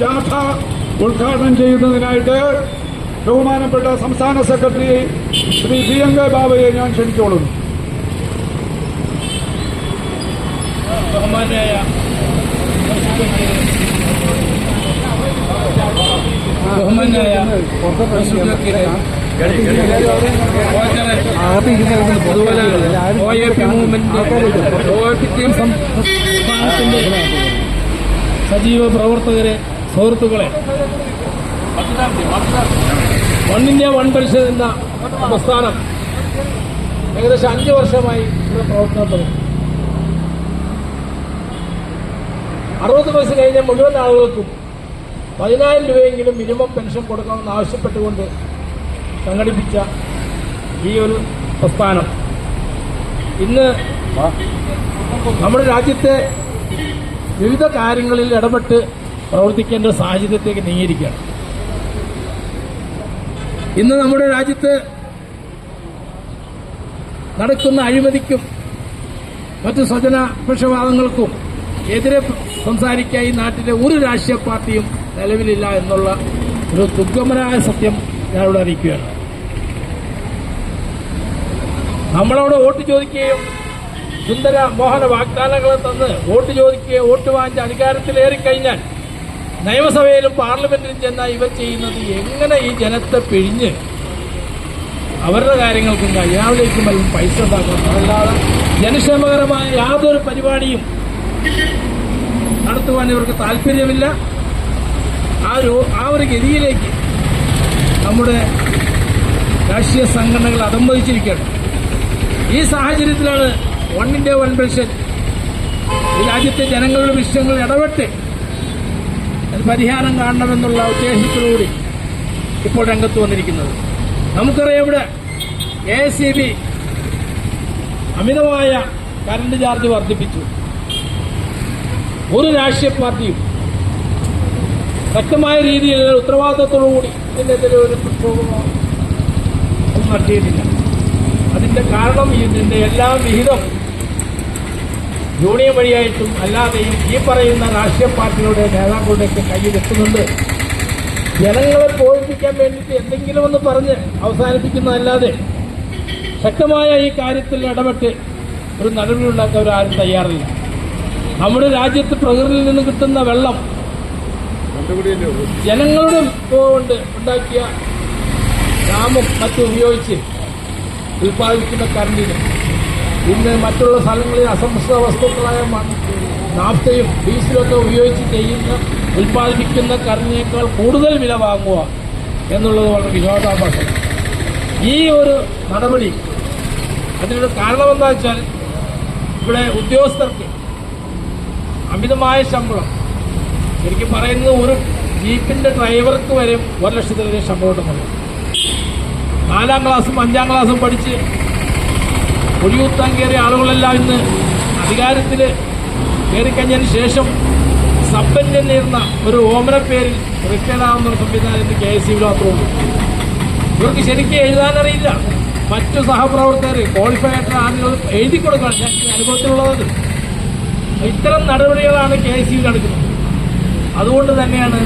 ജാഥ ഉദ്ഘാടനം ചെയ്യുന്നതിനായിട്ട് ബഹുമാനപ്പെട്ട സംസ്ഥാന secretary Shri P M K ബാബയെ ഞാൻ ക്ഷണിച്ചോളുന്നു. ബഹുമാനായ ബഹുമാനായ അതുപോലെ O A P movement O A P team സംസ്ഥാനത്തിന്റെ സജീവ പ്രവർത്തകരെ സുഹൃത്തുക്കളെ വൺ ഇന്ത്യ വൺ പരിഷത്ത് എന്ന പ്രസ്ഥാനം ഏകദേശം അഞ്ച് വർഷമായി ഇവിടെ പ്രവർത്തനം തുടങ്ങി അറുപത് വയസ്സ് കഴിഞ്ഞ മുഴുവൻ ആളുകൾക്കും പതിനായിരം രൂപയെങ്കിലും മിനിമം പെൻഷൻ കൊടുക്കണമെന്ന് ആവശ്യപ്പെട്ടുകൊണ്ട് സംഘടിപ്പിച്ച ഈ ഒരു പ്രസ്ഥാനം. ഇന്ന് നമ്മുടെ രാജ്യത്തെ വിവിധ കാര്യങ്ങളിൽ ഇടപെട്ട് പ്രവർത്തിക്കേണ്ട സാഹചര്യത്തേക്ക് നീങ്ങിയിരിക്കുകയാണ്. ഇന്ന് നമ്മുടെ രാജ്യത്ത് നടക്കുന്ന അഴിമതിക്കും മറ്റ് സ്വജനപക്ഷപാതങ്ങൾക്കും എതിരെ സംസാരിക്കാൻ ഈ നാട്ടിലെ ഒരു രാഷ്ട്രീയ പാർട്ടിയും നിലവിലില്ല എന്നുള്ള ഒരു ദുർഗമനായ സത്യം ഞാനിവിടെ അറിയിക്കുകയാണ്. നമ്മളവിടെ വോട്ട് ചോദിക്കുകയും സുന്ദര മോഹന വാഗ്ദാനങ്ങൾ തന്ന് വോട്ട് ചോദിക്കുകയും വോട്ട് വാങ്ങിച്ച് അധികാരത്തിലേറിക്കഴിഞ്ഞാൽ നിയമസഭയിലും പാർലമെന്റിലും ചെന്ന ഇവർ ചെയ്യുന്നത് എങ്ങനെ ഈ ജനത്തെ പിഴിഞ്ഞ് അവരുടെ കാര്യങ്ങൾക്കും രാവിലേക്കും വല്ലതും പൈസ ഉണ്ടാക്കണം? അതല്ലാതെ ജനക്ഷേമകരമായ യാതൊരു പരിപാടിയും നടത്തുവാൻ ഇവർക്ക് താല്പര്യമില്ല. ആ ഒരു ആ ഒരു ഗതിയിലേക്ക് നമ്മുടെ രാഷ്ട്രീയ സംഘടനകൾ അതമ്പതിച്ചിരിക്കുകയാണ് ഈ സാഹചര്യത്തിലാണ് വൺ ഇന്ത്യ വൺ പെൻഷൻ ഈ രാജ്യത്തെ ജനങ്ങളുടെ വിഷയങ്ങളിൽ ഇടപെട്ട് പരിഹാരം കാണണമെന്നുള്ള ഉദ്ദേശത്തോടുകൂടി ഇപ്പോൾ രംഗത്ത് വന്നിരിക്കുന്നത്. നമുക്കറിയാം ഇവിടെ എ സി ബി അമിതമായ കറണ്ട് ചാർജ് വർദ്ധിപ്പിച്ചു. ഒരു രാഷ്ട്രീയ പാർട്ടിയും ശക്തമായ രീതിയിൽ ഉത്തരവാദിത്തത്തോടുകൂടി ഇതിനെതിരെ ഒരു പ്രക്ഷോഭമോ നടത്തിയിട്ടില്ല. അതിന്റെ കാരണം ഇതിന്റെ എല്ലാ വിഹിതം യൂണിയൻ വഴിയായിട്ടും അല്ലാതെയും ഈ പറയുന്ന രാഷ്ട്രീയ പാർട്ടികളുടെ നേതാക്കളുടെയൊക്കെ കയ്യിലെത്തുന്നുണ്ട് ജനങ്ങളെ പോയിപ്പിക്കാൻ വേണ്ടിയിട്ട് എന്തെങ്കിലും ഒന്ന് പറഞ്ഞ് അവസാനിപ്പിക്കുന്നതല്ലാതെ ശക്തമായ ഈ കാര്യത്തിൽ ഇടപെട്ട് ഒരു നടപടി ഉണ്ടാക്കാൻ ആരും തയ്യാറില്ല. നമ്മുടെ രാജ്യത്ത് പ്രകൃതിയിൽ നിന്ന് കിട്ടുന്ന വെള്ളം ജനങ്ങളുടെ കൊണ്ട് ഉണ്ടാക്കിയ ഡാമും മറ്റും ഉപയോഗിച്ച് ഉൽപ്പാദിപ്പിക്കുന്ന കറണ്ടിന് ഇന്ന് മറ്റുള്ള സ്ഥലങ്ങളിൽ അസംസ്കൃത വസ്തുക്കളായ നാഫ്തയും ഡീസലും ഒക്കെ ഉപയോഗിച്ച് ചെയ്യുന്ന ഉൽപ്പാദിപ്പിക്കുന്ന കറിനേക്കാൾ കൂടുതൽ വില വാങ്ങുക എന്നുള്ളത് വളരെ വിനോദാഭാസം ഈ ഒരു നടപടി അതിനൊരു കാരണമെന്താ വെച്ചാൽ ഇവിടെ ഉദ്യോഗസ്ഥർക്ക് അമിതമായ ശമ്പളം ശരിക്കും പറയുന്നത് ഒരു ജീപ്പിന്റെ ഡ്രൈവർക്ക് വരെ ഒരു ലക്ഷത്തിലധികം ശമ്പളം ഉണ്ടെന്നുള്ളത് നാലാം ക്ലാസ്സും അഞ്ചാം ക്ലാസ്സും പഠിച്ച് കൊടിയുത്താൻ കയറിയ ആളുകളെല്ലാം ഇന്ന് അധികാരത്തിൽ കയറിക്കഴിഞ്ഞതിന് ശേഷം സബ്ബന്റ് നേർന്ന ഒരു ഓമന പേരിൽ റിട്ടയർഡ് ആവുന്ന ഒരു സംവിധാനം ഇന്ന് കെ എസ് സി മാത്രമേ ഇവർക്ക് ശരിക്കും എഴുതാനറിയില്ല. മറ്റു സഹപ്രവർത്തകർ ക്വാളിഫൈ ആയിട്ടുള്ള ആളുകൾ എഴുതി കൊടുക്കണം. ഞാൻ അനുഭവത്തിലുള്ളത്. ഇത്തരം നടപടികളാണ് കെ എസ് സിയിൽ നടക്കുന്നത്. അതുകൊണ്ട് തന്നെയാണ്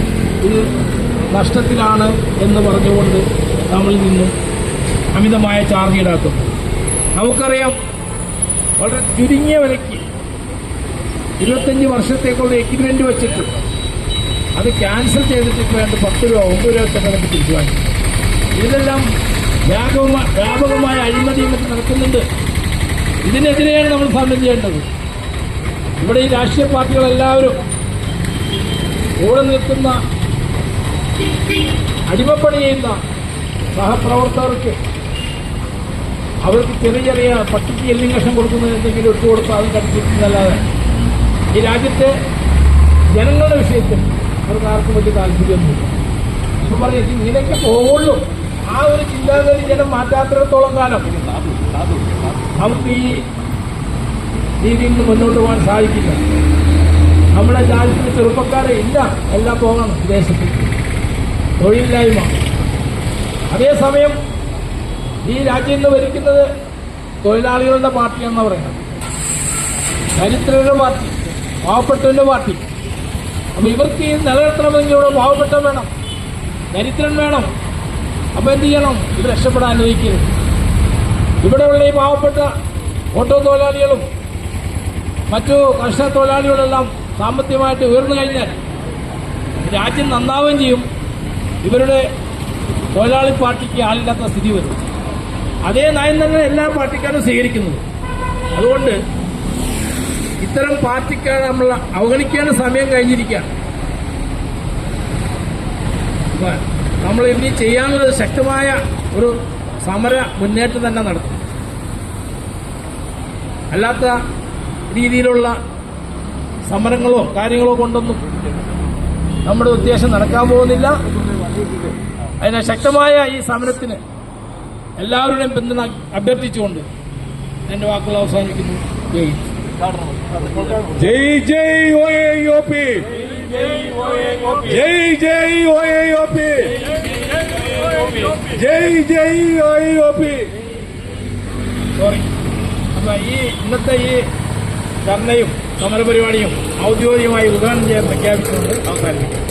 ഇത് നഷ്ടത്തിലാണ് എന്ന് പറഞ്ഞുകൊണ്ട് നമ്മളിൽ നിന്നും അമിതമായ ചാർജ് ഈടാക്കുന്നത്. നമുക്കറിയാം വളരെ ചുരുങ്ങിയ വിലയ്ക്ക് ഇരുപത്തഞ്ച് വർഷത്തേക്കുള്ള എഗ്രിമെന്റ് വെച്ചിട്ട് അത് ക്യാൻസൽ ചെയ്തിട്ട് വേണ്ട പത്ത് രൂപ ഒമ്പത് രൂപ തന്നെ നമുക്ക് തിരിച്ചു ഇതെല്ലാം വ്യാപകമായ അഴിമതിയും മറ്റും നടക്കുന്നുണ്ട്. ഇതിനെതിരെയാണ് നമ്മൾ സമരം ചെയ്യേണ്ടത്. ഇവിടെ ഈ രാഷ്ട്രീയ പാർട്ടികളെല്ലാവരും കൂടെ നിൽക്കുന്ന അടിമപ്പണി ചെയ്യുന്ന സഹപ്രവർത്തകർക്ക് അവർക്ക് ചെറിയ ചെറിയ പട്ടിക്ക് എല്ലും കഷം കൊടുക്കുന്നത് എന്തെങ്കിലും ഇട്ട് കൊടുത്താൽ അത് കടിച്ചിട്ടുന്നല്ലാതെ ഈ രാജ്യത്തെ ജനങ്ങളുടെ വിഷയത്തിൽ അവർക്ക് ആർക്കും വലിയ താല്പര്യമൊന്നുമില്ല. എന്ന് പറയും ഇങ്ങനെയൊക്കെ പോകുള്ളൂ. ആ ഒരു ചിന്താഗതി ജനം മാറ്റാത്തിടത്തോളം കാലം നമുക്ക് ഈ രീതിയിൽ നിന്ന് മുന്നോട്ട് പോകാൻ സാധിക്കില്ല. നമ്മുടെ രാജ്യത്തിൽ ചെറുപ്പക്കാരെ ഇല്ല. എല്ലാം പോകണം വിദേശത്ത്. തൊഴിലില്ലായ്മ. അതേസമയം ഈ രാജ്യം ഇന്ന് ഭരിക്കുന്നത് തൊഴിലാളികളുടെ എന്ന് പറയുന്നത്. ദരിദ്രരുടെ പാർട്ടി പാവപ്പെട്ടവരുടെ പാർട്ടി. അപ്പൊ ഇവർക്ക് ഈ നിലനിർത്തണമെങ്കിൽ ഇവിടെ പാവപ്പെട്ടൻ വേണം ദരിദ്രൻ വേണം. അപ്പൊ എന്ത് ചെയ്യണം? ഇത് രക്ഷപ്പെടാൻ അനുവദിക്കരുത്. ഇവിടെയുള്ള ഈ പാവപ്പെട്ട ഓട്ടോ തൊഴിലാളികളും മറ്റു കർഷക തൊഴിലാളികളെല്ലാം സാമ്പത്തികമായിട്ട് ഉയർന്നു കഴിഞ്ഞാൽ രാജ്യം നന്നാവുകയും ചെയ്യും. ഇവരുടെ തൊഴിലാളി പാർട്ടിക്ക് ആളില്ലാത്ത സ്ഥിതി വരും. അതേ നയം തന്നെ എല്ലാ പാർട്ടിക്കാരും സ്വീകരിക്കുന്നത് അതുകൊണ്ട് ഇത്തരം പാർട്ടിക്കാർ നമ്മൾ അവഗണിക്കാൻ സമയം കഴിഞ്ഞിരിക്കുകയാണ്. നമ്മൾ ഇനി ചെയ്യാനുള്ളത് ശക്തമായ ഒരു സമര മുന്നേറ്റം തന്നെ നടത്തും. അല്ലാത്ത രീതിയിലുള്ള സമരങ്ങളോ കാര്യങ്ങളോ കൊണ്ടൊന്നും നമ്മുടെ ഉദ്ദേശം നടക്കാൻ പോകുന്നില്ല. അതിനെ ശക്തമായ ഈ സമരത്തിന് എല്ലാവരുടെയും പിന്തുണ അഭ്യർത്ഥിച്ചുകൊണ്ട് എന്റെ വാക്കുകൾ അവസാനിക്കുന്നു. ജയ്. ജയ് ജയ് ഒ എ പി ജയ് ജയ് ഒ എ പി ജയ് ജയ് O A O P sorry അപ്പൊ ഈ ഇന്നത്തെ ഈ ധർണയും സമരപരിപാടിയും ഔദ്യോഗികമായി ഉദ്ഘാടനം ചെയ്യാൻ പ്രഖ്യാപിച്ചുകൊണ്ട് അവസാനിപ്പിക്കും